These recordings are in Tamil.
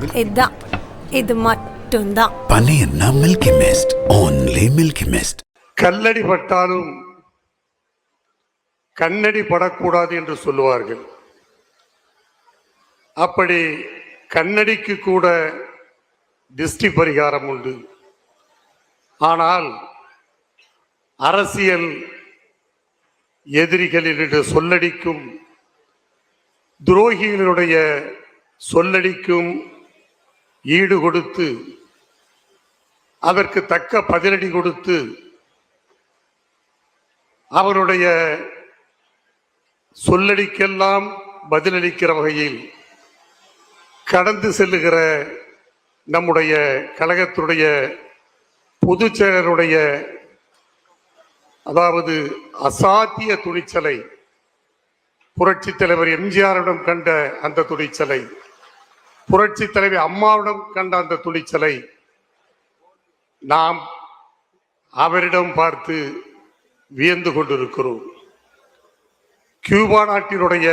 இதுதான். இது மட்டும்தான். பனியன்னா Milky Mist only Milky Mist கல்லடி பட்டாலும் கண்ணடி படக்கூடாது என்று சொல்லுவார்கள். அப்படி கண்ணடிக்கு கூட திஷ்டி பரிகாரம் உண்டு. ஆனால் அரசியல் எதிரிகளினுடைய சொல்லடிக்கும் துரோகிகளுடைய சொல்லடிக்கும் ஈடு கொடுத்து அதற்கு தக்க பதிலடி கொடுத்து அவருடைய சொல்லடிக்கெல்லாம் பதிலளிக்கிற வகையில் கடந்து செல்லுகிற நம்முடைய கழகத்துடைய பொதுச் செயலருடைய அதாவது அசாத்திய துணிச்சலை புரட்சித் தலைவர் எம்ஜிஆரிடம் கண்ட அந்த துணிச்சலை புரட்சி தலைவர் அம்மாவிடம் கண்ட அந்த துணிச்சலை நாம் அவரிடம் பார்த்து வியந்து கொண்டிருக்கிறோம். கியூபா நாட்டினுடைய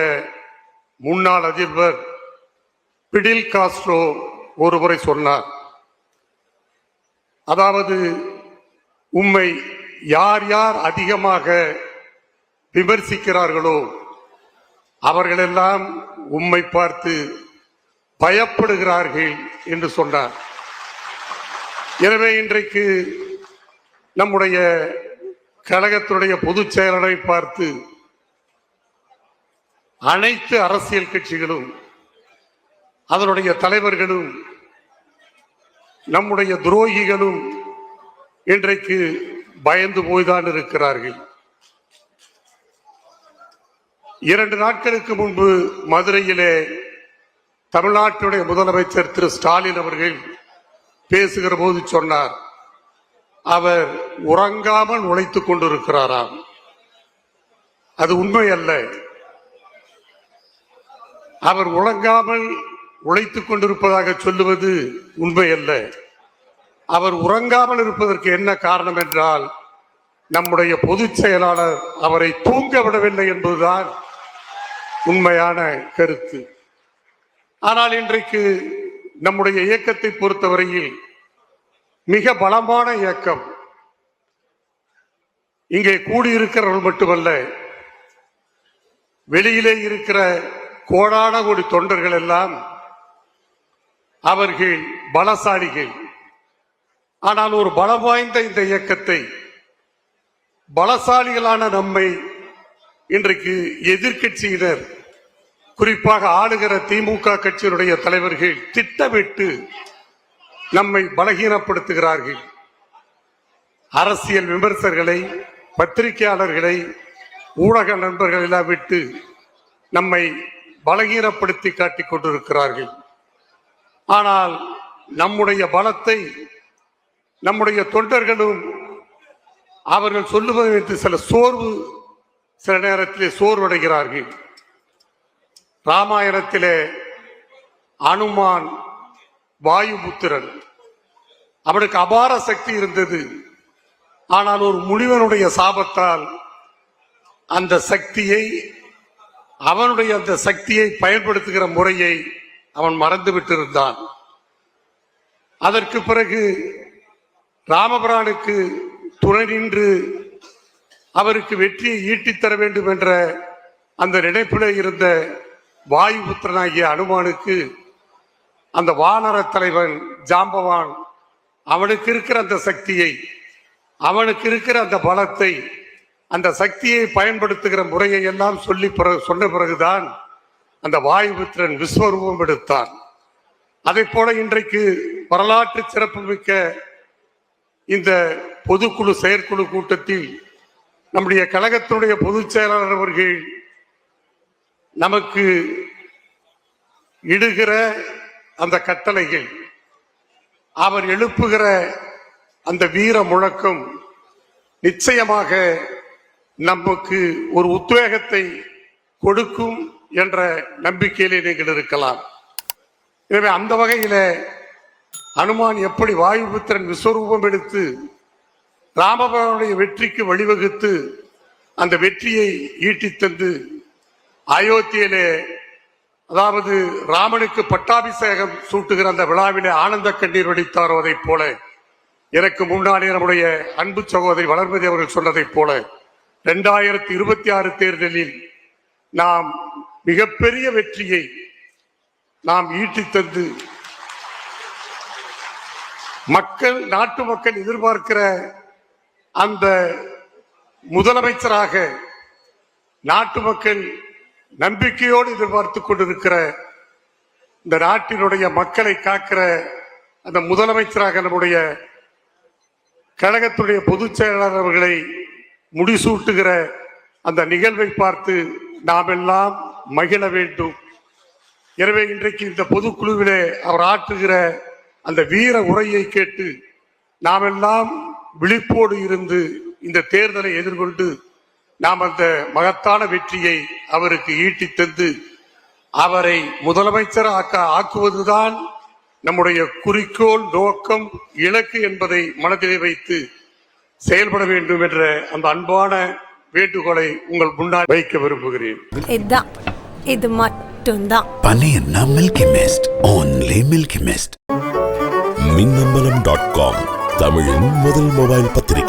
முன்னாள் அதிபர் பிடில் காஸ்ட்ரோ ஒருமுறை சொன்னார் அதாவது உம்மை யார் யார் அதிகமாக விமர்சிக்கிறார்களோ அவர்களெல்லாம் உம்மை பார்த்து பயப்படுகிறார்கள் என்று சொன்னார். எனவே இன்றைக்கு நம்முடைய கழகத்தினுடைய பொதுச் செயலரை பார்த்து அனைத்து அரசியல் கட்சிகளும் அதனுடைய தலைவர்களும் நம்முடைய துரோகிகளும் இன்றைக்கு பயந்து போய்தான் இருக்கிறார்கள். இரண்டு நாட்களுக்கு முன்பு மதுரையிலே தமிழ்நாட்டினுடைய முதலமைச்சர் திரு ஸ்டாலின் அவர்கள் பேசுகிற போது சொன்னார் அவர் உறங்காமல் உழைத்துக் கொண்டிருக்கிறாராம். அது உண்மை அல்ல அவர் உறங்காமல் உழைத்துக் கொண்டிருப்பதாக சொல்லுவது உண்மை அல்ல அவர் உறங்காமல் இருப்பதற்கு என்ன காரணம் என்றால் நம்முடைய பொதுச் செயலாளர் அவரை தூங்க விடவில்லை என்பதுதான் உண்மையான கருத்து. ஆனால் இன்றைக்கு நம்முடைய இயக்கத்தை பொறுத்தவரையில் மிக பலமான இயக்கம் இங்கே கூடியிருக்கிறவர்கள் மட்டுமல்ல வெளியிலே இருக்கிற கோடான கோடி தொண்டர்கள் எல்லாம் அவர்கள் பலசாலிகள். ஆனால் ஒரு பலம் வாய்ந்த இந்த இயக்கத்தை பலசாலிகளான நம்மை இன்றைக்கு எதிர்கட்சியினர் குறிப்பாக ஆளுகிற திமுக கட்சியினுடைய தலைவர்கள் திட்டமிட்டு நம்மை பலகீனப்படுத்துகிறார்கள். அரசியல் விமர்சகர்களை பத்திரிகையாளர்களை ஊடக நண்பர்கள் எல்லாம் விட்டு நம்மை பலகீனப்படுத்தி காட்டிக் கொண்டிருக்கிறார்கள். ஆனால் நம்முடைய பலத்தை நம்முடைய தொண்டர்களும் அவர்கள் சொல்லுவது வைத்து சில சோர்வு சில நேரத்திலே சோர்வடைகிறார்கள். ராமாயணத்திலே அனுமான் வாயுபுத்திரன். அவனுக்கு அபார சக்தி இருந்தது. ஆனால் ஒரு முனிவனுடைய சாபத்தால் அந்த சக்தியை அவனுடைய அந்த சக்தியை பயன்படுத்துகிற முறையை அவன் மறந்து விட்டிருந்தான் அதற்கு பிறகு ராமபிரானுக்கு துணை நின்று அவருக்கு வெற்றியை ஈட்டித் தர வேண்டும் என்ற அந்த நினைப்பிலே இருந்த வாயுபுத்திரனாகிய அனுமானுக்கு அந்த வானர தலைவன் ஜாம்பவான் அவனுக்கு இருக்கிற அந்த சக்தியை அவனுக்கு இருக்கிற அந்த பலத்தை அந்த சக்தியை பயன்படுத்துகிற முறையை எல்லாம் சொல்லி பிறகு சொன்ன பிறகுதான் அந்த வாயுபுத்திரன் விஸ்வரூபம் எடுத்தான். அதை போல இன்றைக்கு வரலாற்று சிறப்புமிக்க இந்த பொதுக்குழு செயற்குழு கூட்டத்தில் நம்முடைய கழகத்தினுடைய பொதுச் செயலாளர் அவர்கள் நமக்கு இடுகிற அந்த கட்டளைகள் அவர் எழுப்புகிற அந்த வீர முழக்கம் நிச்சயமாக நமக்கு ஒரு உத்வேகத்தை கொடுக்கும் என்ற நம்பிக்கையிலே நீங்கள் இருக்கலாம். எனவே அந்த வகையில அனுமான் எப்படி வாயுபுத்திரன் விஸ்வரூபம் எடுத்து ராமபவனுடைய வெற்றிக்கு வழிவகுத்து அந்த வெற்றியை ஈட்டித் தந்து அயோத்தியிலே அதாவது ராமனுக்கு பட்டாபிஷேகம் சூட்டுகிற அந்த விழாவிலே ஆனந்த கண்ணீர் வடித்தாரோ அதைப் போல எனக்கு முன்னாலே நம்முடைய அன்பு சகோதரி வளர்மதி அவர்கள் சொன்னதைப் போல ரெண்டாயிரத்தி இருபத்தி ஆறு தேர்தலில் நாம் மிகப்பெரிய வெற்றியை நாம் ஈட்டி தந்து மக்கள் நாட்டு மக்கள் எதிர்பார்க்கிற அந்த முதலமைச்சராக நாட்டு மக்கள் நம்பிக்கையோடு எதிர்பார்த்து கொண்டிருக்கிற இந்த நாட்டினுடைய மக்களை காக்கிற அந்த முதலமைச்சராக நம்முடைய கழகத்துடைய பொதுச் செயலாளர் அவர்களை முடிசூட்டுகிற அந்த நிகழ்வை பார்த்து நாம் எல்லாம் மகிழ வேண்டும். எனவே இன்றைக்கு இந்த பொதுக்குழுவிலே அவர் ஆற்றுகிற அந்த வீர உரையை கேட்டு நாம் எல்லாம் விழிப்போடு இருந்து இந்த தேர்தலை எதிர்கொண்டு நாம் அந்த மகத்தான வெற்றியை அவருக்கு ஈட்டித் தந்து அவரை முதலமைச்சர் ஆக்க ஆக்குவதுதான் நம்முடைய குறிக்கோள் நோக்கம் இலக்கு என்பதை மனதிலே வைத்து செயல்பட வேண்டும் என்ற அந்த அன்பான வேண்டுகோளை உங்கள் முன்னால் வைக்க விரும்புகிறேன் இதுதான் இது மட்டும்தான் Paneerna Milky Mist. Only Milky Mist. Minnambalam dot com தமிழின் முதல் மொபைல் பத்திரிகை